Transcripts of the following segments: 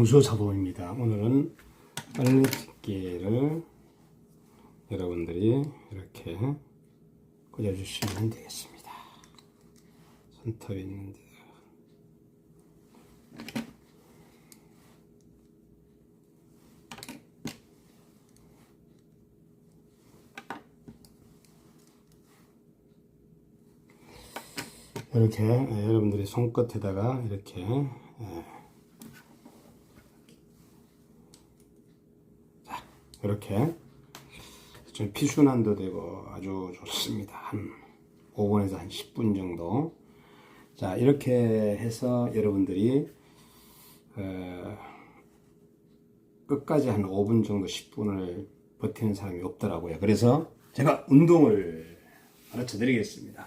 공수사범입니다. 오늘은 빨래집게를 여러분들이 이렇게 꽂아주시면 되겠습니다. 손톱이 있는데 이렇게 예, 여러분들이 손끝에다가 이렇게 예, 자, 이렇게 좀 피순환도 되고 아주 좋습니다. 한 5분에서 한 10분 정도. 자, 이렇게 해서 여러분들이 어, 끝까지 한 5분 정도 10분을 버티는 사람이 없더라고요. 그래서 제가 운동을 가르쳐 드리겠습니다.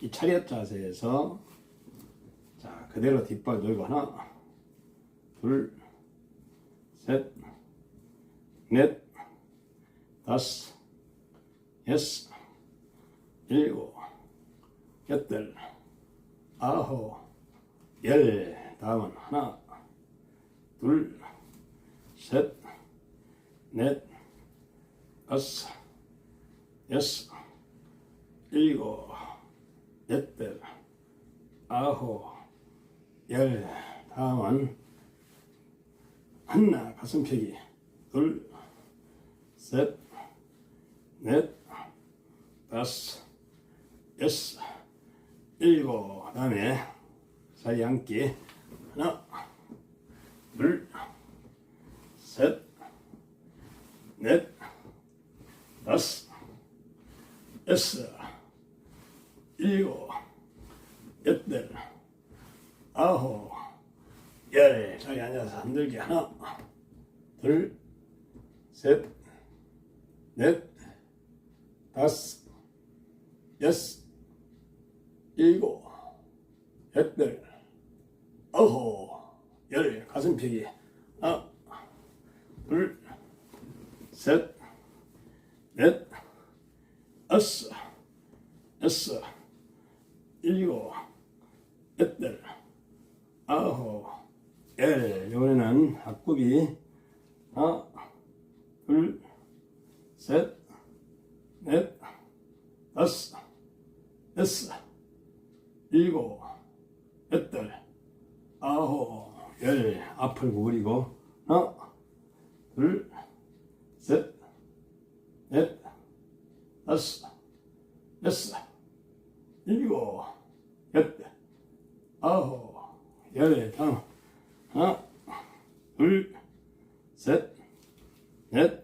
이 차렷 자세에서 자 그대로 뒷발 들고 하나 둘 셋 넷 다섯 여섯 일곱 여덟 아홉 열. 다음은 하나 둘 셋 넷 다섯 여섯 일곱 여덟, 아홉, 열, 다음은 하나 가슴 펴기, 둘, 셋, 넷, 다섯, 여섯, 일곱, 다음에 사이 앉기, 하나, 둘, 셋, 넷, 다섯, 여섯, 일곱, 여덟, 아홉, 열. 자리 앉아서 흔들기. 하나, 둘, 셋, 넷, 다섯, 여섯, 일곱, 여덟, 아홉, 열. 가슴 펴기 하나, 둘, 셋, 넷, 다섯, 여섯, 일곱, 여덟, 아홉, 열. 이번에는 앞굽이 하나, 둘, 셋, 넷, 다섯, 여섯, 일곱, 여덟, 아홉, 열. 앞을 구부리고 하나, 둘, 셋, 넷, 다섯, 여섯, 일곱, 여덟, 아홉, 열, 다음, 하나, 둘, 셋, 넷,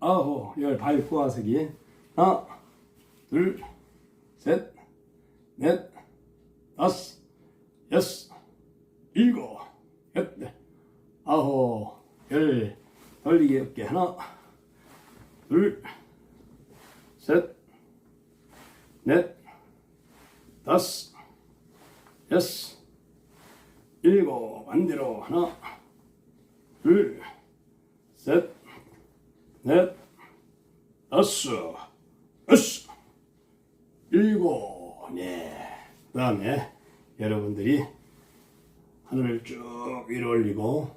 아홉, 열, 발 꼬아서기. 하나, 둘, 셋, 넷, 다섯, 여섯, 일곱, 여덟, 아홉, 열, 돌리기 어깨. 하나, 둘, 셋, 넷, 다섯, 여섯, 일곱, 반대로 하나, 둘, 셋, 넷, 다섯, 여섯, 일곱, 네. 그 다음에 여러분들이 하늘을 쭉 위로 올리고,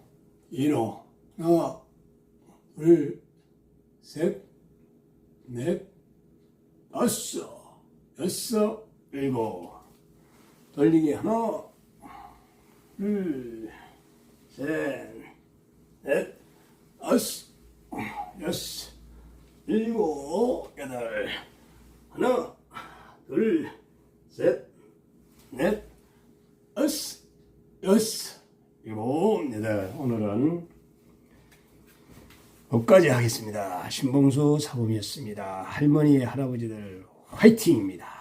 인호, 하나, 둘, 셋, 넷, 다섯, 여섯, 일곱. 돌리기 하나, 둘, 셋, 넷, 다섯, 여섯, 일곱, 여덟. 하나, 둘, 셋, 넷, 다섯, 여섯, 일곱, 여덟. 오늘은 여기까지 하겠습니다. 신봉수 사범이었습니다. 할머니, 할아버지들 화이팅입니다.